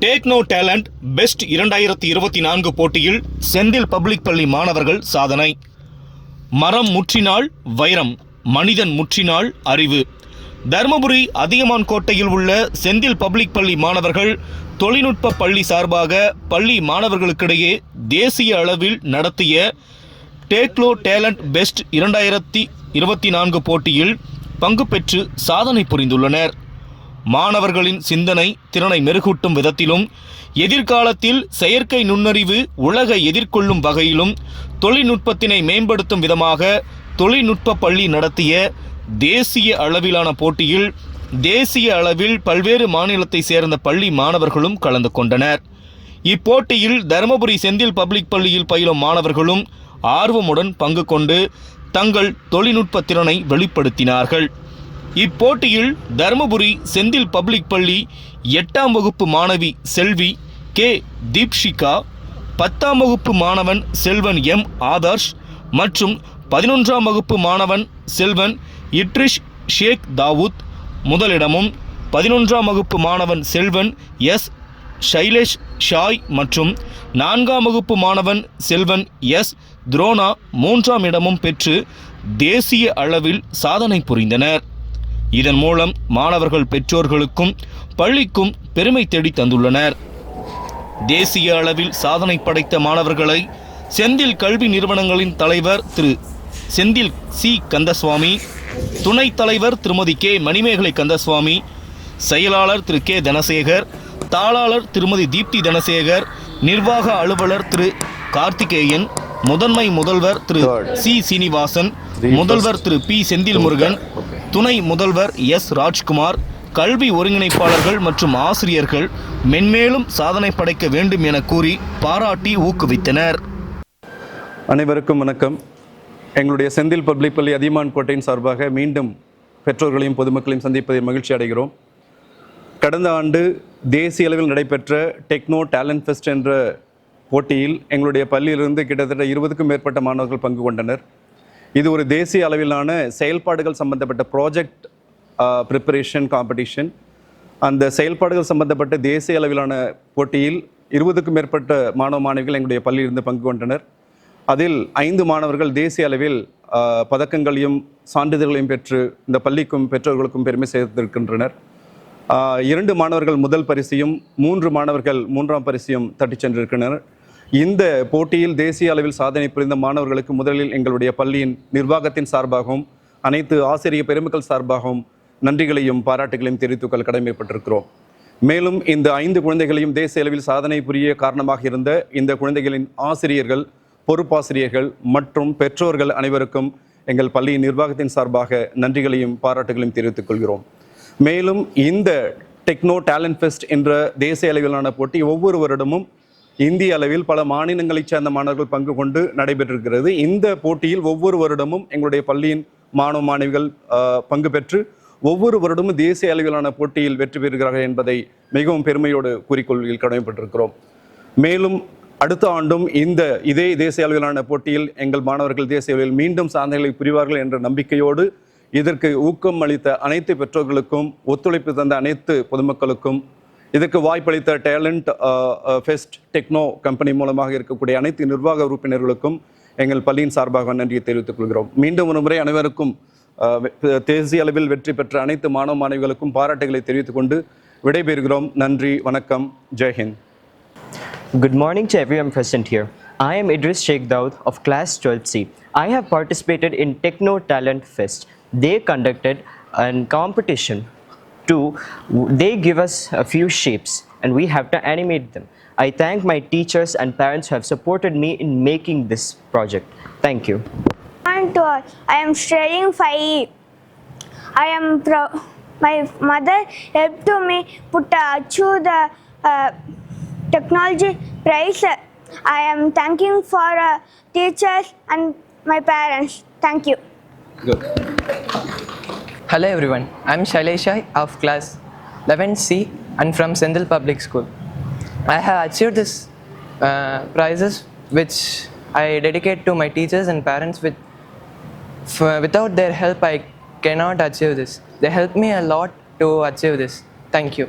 டேக்னோ talent best இரண்டாயிரத்தி இருபத்தி நான்கு போட்டியில் செந்தில் பப்ளிக் பள்ளி மாணவர்கள் சாதனை. மரம் முற்றினால் வைரம் மனிதன் முற்றினால் அறிவு. தருமபுரி அதியமான் கோட்டையில் உள்ள செந்தில் பப்ளிக் பள்ளி மாணவர்கள் தொழில்நுட்ப பள்ளி சார்பாக பள்ளி மாணவர்களுக்கிடையே தேசிய அளவில் நடத்திய டேக்லோ டேலண்ட் பெஸ்ட் இரண்டாயிரத்தி இருபத்தி நான்கு போட்டியில் பங்கு பெற்று சாதனை புரிந்துள்ளனர். மாணவர்களின் சிந்தனை திறனை மெருகூட்டும் விதத்திலும் எதிர்காலத்தில் செயற்கை நுண்ணறிவு உலகை எதிர்கொள்ளும் வகையிலும் தொழில்நுட்பத்தினை மேம்படுத்தும் விதமாக தொழில்நுட்ப பள்ளி நடத்திய தேசிய அளவிலான போட்டியில் தேசிய அளவில் பல்வேறு மாநிலத்தை சேர்ந்த பள்ளி மாணவர்களும் கலந்து கொண்டனர். இப்போட்டியில் தருமபுரி செந்தில் பப்ளிக் பள்ளியில் பயிலும் மாணவர்களும் ஆர்வமுடன் பங்கு கொண்டு தங்கள் தொழில்நுட்ப திறனை வெளிப்படுத்தினார்கள். இப்போட்டியில் தருமபுரி செந்தில் பப்ளிக் பள்ளி எட்டாம் வகுப்பு மாணவி செல்வி கே தீப்ஷிகா பத்தாம் வகுப்பு மாணவன் செல்வன் எம் ஆதர்ஷ் மற்றும் பதினொன்றாம் வகுப்பு மாணவன் செல்வன் இட்ரிஷ் ஷேக் தாவூத். முதலிடமும் பதினொன்றாம் வகுப்பு மாணவன் செல்வன் எஸ் ஷைலேஷ் ஷாய் மற்றும் நான்காம் வகுப்பு மாணவன் செல்வன் எஸ் துரோனா மூன்றாம் இடமும் பெற்று தேசிய அளவில் சாதனை புரிந்தனர். இதன் மூலம் மாணவர்கள் பெற்றோர்களுக்கும் பள்ளிக்கும் பெருமை தேடி தந்துள்ளனர். தேசிய அளவில் சாதனை படைத்த மாணவர்களை செந்தில் கல்வி நிறுவனங்களின் தலைவர் திரு செந்தில் சி. கந்தசுவாமி துணைத் தலைவர் திருமதி கே. மணிமேகலை கந்தசுவாமி செயலாளர் திரு கே. தனசேகர் தாளாளர் திருமதி தீப்தி தனசேகர் நிர்வாக அலுவலர் திரு கார்த்திகேயன் முதன்மை முதல்வர் திரு சி. சீனிவாசன் முதல்வர் திரு பி. செந்தில் முருகன் துணை முதல்வர் எஸ். ராஜ்குமார் கல்வி ஒருங்கிணைப்பாளர்கள் மற்றும் ஆசிரியர்கள் மென்மேலும் சாதனை படைக்க வேண்டும் என கூறி பாராட்டி ஊக்குவித்தனர். அனைவருக்கும் வணக்கம். எங்களுடைய செந்தில் பப்ளிக் பள்ளி அதியமான் கோட்டையின் சார்பாக மீண்டும் பெற்றோர்களையும் பொதுமக்களையும் சந்திப்பதில் மகிழ்ச்சி அடைகிறோம். கடந்த ஆண்டு தேசிய அளவில் நடைபெற்ற டெக்னோ டேலண்ட் ஃபெஸ்ட் என்ற போட்டியில் எங்களுடைய பள்ளியிலிருந்து கிட்டத்தட்ட இருபதுக்கும் மேற்பட்ட மாணவர்கள் பங்கு கொண்டனர். இது ஒரு தேசிய அளவிலான செயல்பாடுகள் சம்பந்தப்பட்ட ப்ராஜெக்ட் ப்ரிப்பரேஷன் காம்படிஷன் அந்த செயல்பாடுகள் சம்பந்தப்பட்ட தேசிய அளவிலான போட்டியில் இருபதுக்கும் மேற்பட்ட மாணவ மாணவிகள் எங்களுடைய பள்ளியிலிருந்து பங்கு கொண்டனர். அதில் ஐந்து மாணவர்கள் தேசிய அளவில் uh, பதக்கங்களையும் சான்றிதழ்களையும் பெற்று இந்த பள்ளிக்கும் பெற்றோர்களுக்கும் பெருமை சேர்த்திருக்கின்றனர். Uh, இரண்டு மாணவர்கள் முதல் பரிசையும் மூன்று மாணவர்கள் மூன்றாம் பரிசையும் தட்டிச் சென்றிருக்கின்றனர். இந்த போட்டியில் தேசிய அளவில் சாதனை புரிந்த மாணவர்களுக்கு முதலில் எங்களுடைய பள்ளியின் நிர்வாகத்தின் சார்பாகவும் அனைத்து ஆசிரியர் பெருமக்கள் சார்பாகவும் நன்றிகளையும் பாராட்டுகளையும் தெரிவித்துக்கள் கடமைப்பட்டிருக்கிறோம். மேலும் இந்த ஐந்து குழந்தைகளையும் தேசிய அளவில் சாதனை புரிய காரணமாக இருந்த இந்த குழந்தைகளின் ஆசிரியர்கள் பொறுப்பாசிரியர்கள் மற்றும் பெற்றோர்கள் அனைவருக்கும் எங்கள் பள்ளியின் நிர்வாகத்தின் சார்பாக நன்றிகளையும் பாராட்டுகளையும் தெரிவித்துக் கொள்கிறோம். மேலும் இந்த டெக்னோ டேலண்ட் ஃபெஸ்ட் என்ற தேசிய அளவிலான போட்டி ஒவ்வொரு வருடமும் இந்திய அளவில் பல மாநிலங்களைச் சேர்ந்த மாணவர்கள் பங்கு கொண்டு நடைபெற்றிருக்கிறது. இந்த போட்டியில் ஒவ்வொரு வருடமும் எங்களுடைய பள்ளியின் மாணவ மாணவிகள் பங்கு பெற்று ஒவ்வொரு வருடமும் தேசிய அளவிலான போட்டியில் வெற்றி பெறுகிறார்கள் என்பதை மிகவும் பெருமையோடு கூறிக்கொள்வதில் கடமைப்பட்டிருக்கிறோம். மேலும் அடுத்த ஆண்டும் இந்த இதே தேசிய அளவிலான போட்டியில் எங்கள் மாணவர்கள் தேசிய அளவில் மீண்டும் சாதனைகளை புரிவார்கள் என்ற நம்பிக்கையோடு இதற்கு ஊக்கம் அளித்த அனைத்து பெற்றோர்களுக்கும் ஒத்துழைப்பு தந்த அனைத்து பொதுமக்களுக்கும் இதுக்கு வாய்ப்பளித்த டேலண்ட் ஃபெஸ்ட் டெக்னோ கம்பெனி மூலமாக இருக்கக்கூடிய அனைத்து நிர்வாக உறுப்பினர்களுக்கும் எங்கள் பள்ளியின் சார்பாக நன்றியை தெரிவித்துக் கொள்கிறோம் மீண்டும் ஒரு முறை அனைவருக்கும் தேசிய அளவில் வெற்றி பெற்ற அனைத்து மாணவ மாணவிகளுக்கும் பாராட்டுகளை தெரிவித்துக் கொண்டு விடைபெறுகிறோம் நன்றி வணக்கம் ஜெய்ஹிந்த் Good morning to everyone present here. I am Idris Sheikh Daud of class 12C. I have participated in Techno Talent Fest. They conducted a competition to they give us a few shapes and we have to animate them. I thank my teachers and parents who have supported me in making this project. Thank you. And I am studying 5E. I am proud. My mother helped to me put uh, achieve the uh, technology prize. I am thanking for uh, teachers and my parents. Thank you. Hello everyone, I'm Shailesha of class 11C and from Sendil Public School. I have achieved this uh, prizes which I dedicate to my teachers and parents with without their help I cannot achieve this. They helped me a lot to achieve this. Thank you.